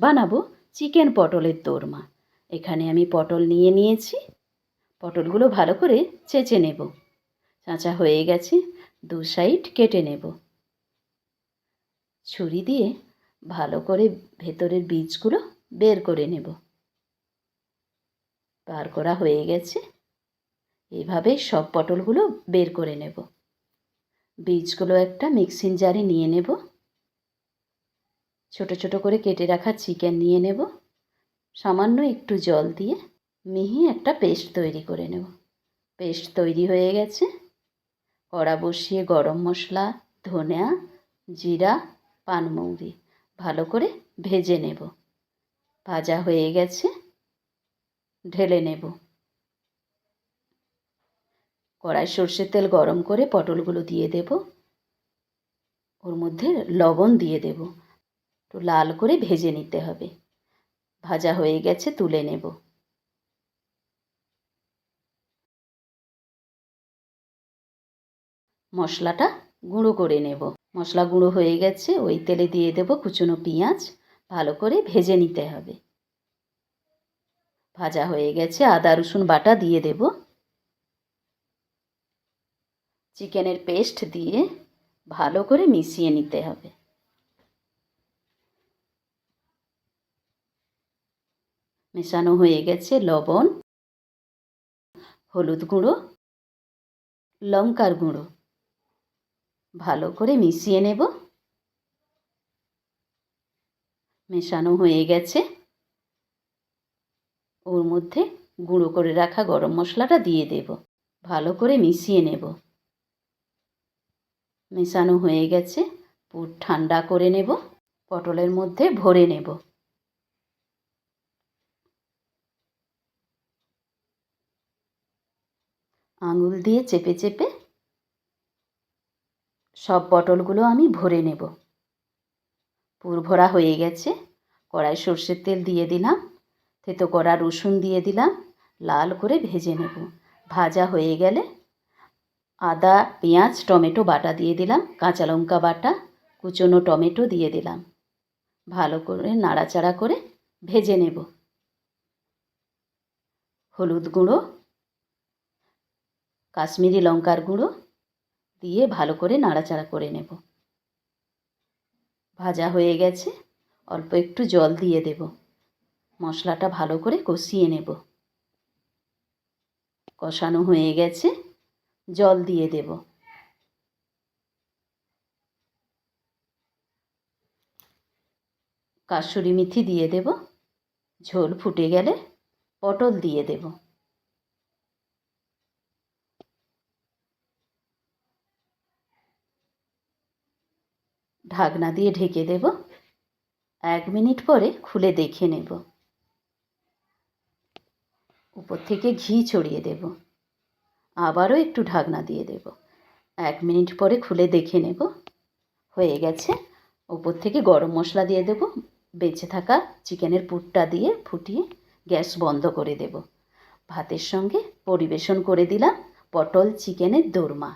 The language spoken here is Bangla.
বানাবো চিকেন পটলের দোরমা। এখানে আমি পটল নিয়ে নিয়েছি। পটলগুলো ভালো করে চেঁচে নেব। চাঁচা হয়ে গেছে, দু সাইড কেটে নেব। ছুরি দিয়ে ভালো করে ভেতরের বীজগুলো বের করে নেব। বার করা হয়ে গেছে। এভাবে সব পটলগুলো বের করে নেব। বীজগুলো একটা মিক্সিং জারে নিয়ে নেব। ছোট ছোট করে কেটে রাখা চিকেন নিয়ে নেব। সামান্য একটু জল দিয়ে মিহি একটা পেস্ট তৈরি করে নেব। পেস্ট তৈরি হয়ে গেছে। কড়া বসিয়ে গরম মশলা, ধনিয়া, জিরা, পানমৌরি ভালো করে ভেজে নেব। ভাজা হয়ে গেছে। ঢেলে নেব। কড়াই সর্ষের তেল গরম করে পটলগুলো দিয়ে দেব। ওর মধ্যে লবণ দিয়ে দেব। একটু লাল করে ভেজে নিতে হবে। ভাজা হয়ে গেছে, তুলে নেব। মশলাটা গুঁড়ো করে নেব। মশলা গুঁড়ো হয়ে গেছে, ওই তেলে দিয়ে দেব কুচুনো পেঁয়াজ। ভালো করে ভেজে নিতে হবে। ভাজা হয়ে গেছে, আদা, রসুন বাটা দিয়ে দেব। চিকেনের পেস্ট দিয়ে ভালো করে মিশিয়ে নিতে হবে। মেশানো হয়ে গেছে লবণ, হলুদ গুঁড়ো, লঙ্কার গুঁড়ো। ভালো করে মিশিয়ে নেব। মেশানো হয়ে গেছে। ওর মধ্যে গুঁড়ো করে রাখা গরম মশলাটা দিয়ে দেব। ভালো করে মিশিয়ে নেব। মেশানো হয়ে গেছে। পুর ঠান্ডা করে নেব। পটলের মধ্যে ভরে নেব। আঙুল দিয়ে চেপে চেপে সব পটলগুলো আমি ভরে নেব। পুর ভরা হয়ে গেছে। কড়াই সর্ষের তেল দিয়ে দিলাম। থেতো করা রসুন দিয়ে দিলাম। লাল করে ভেজে নেব। ভাজা হয়ে গেলে আদা, পেঁয়াজ, টমেটো বাটা দিয়ে দিলাম। কাঁচা লঙ্কা বাটা, কুচনো টমেটো দিয়ে দিলাম। ভালো করে নাড়াচাড়া করে ভেজে নেব। হলুদ গুঁড়ো কাশ্মীরি লঙ্কার গুঁড়ো দিয়ে ভালো করে নাড়াচাড়া করে নেব। ভাজা হয়ে গেছে, অল্প একটু জল দিয়ে দেব। মশলাটা ভালো করে কষিয়ে নেব। কষানো হয়ে গেছে, জল দিয়ে দেব। কাসুরি মেথি দিয়ে দেব। ঝোল ফুটে গেলে পটল দিয়ে দেব। ঢাকনা দিয়ে ঢেকে দেব। এক মিনিট পরে খুলে দেখে নেব। উপর থেকে ঘি ছড়িয়ে দেব। আবারও একটু ঢাকনা দিয়ে দেব। এক মিনিট পরে খুলে দেখে নেব। হয়ে গেছে। ওপর থেকে গরম মশলা দিয়ে দেব। বেঁচে থাকা চিকেনের পুরটা দিয়ে ফুটিয়ে গ্যাস বন্ধ করে দেব। ভাতের সঙ্গে পরিবেশন করে দিলাম পটল চিকেনের দোরমা।